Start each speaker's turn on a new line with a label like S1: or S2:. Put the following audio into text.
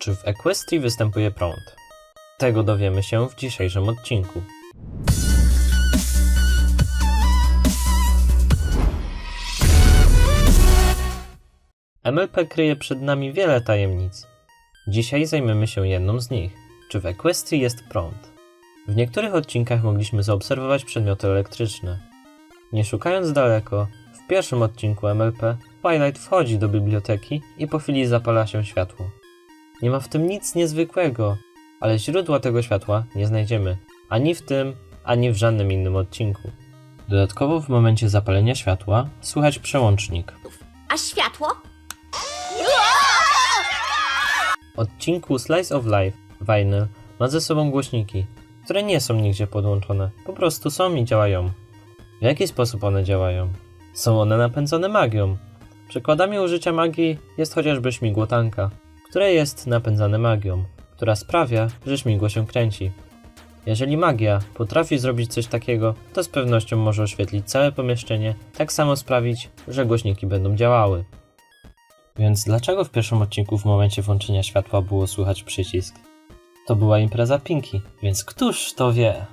S1: Czy w Equestrii występuje prąd? Tego dowiemy się w dzisiejszym odcinku. MLP kryje przed nami wiele tajemnic. Dzisiaj zajmiemy się jedną z nich. Czy w Equestrii jest prąd? W niektórych odcinkach mogliśmy zaobserwować przedmioty elektryczne. Nie szukając daleko, w pierwszym odcinku MLP Twilight wchodzi do biblioteki i po chwili zapala się światło. Nie ma w tym nic niezwykłego, ale źródła tego światła nie znajdziemy ani w tym, ani w żadnym innym odcinku. Dodatkowo w momencie zapalenia światła słychać przełącznik.
S2: A światło?
S1: Odcinku Slice of Life Vinyl ma ze sobą głośniki, które nie są nigdzie podłączone, po prostu są i działają. W jaki sposób one działają? Są one napędzane magią. Przykładami użycia magii jest chociażby śmigłotanka, które jest napędzane magią, która sprawia, że śmigło się kręci. Jeżeli magia potrafi zrobić coś takiego, to z pewnością może oświetlić całe pomieszczenie, tak samo sprawić, że głośniki będą działały. Więc dlaczego w pierwszym odcinku w momencie włączenia światła było słychać przycisk? To była impreza Pinki, więc któż to wie?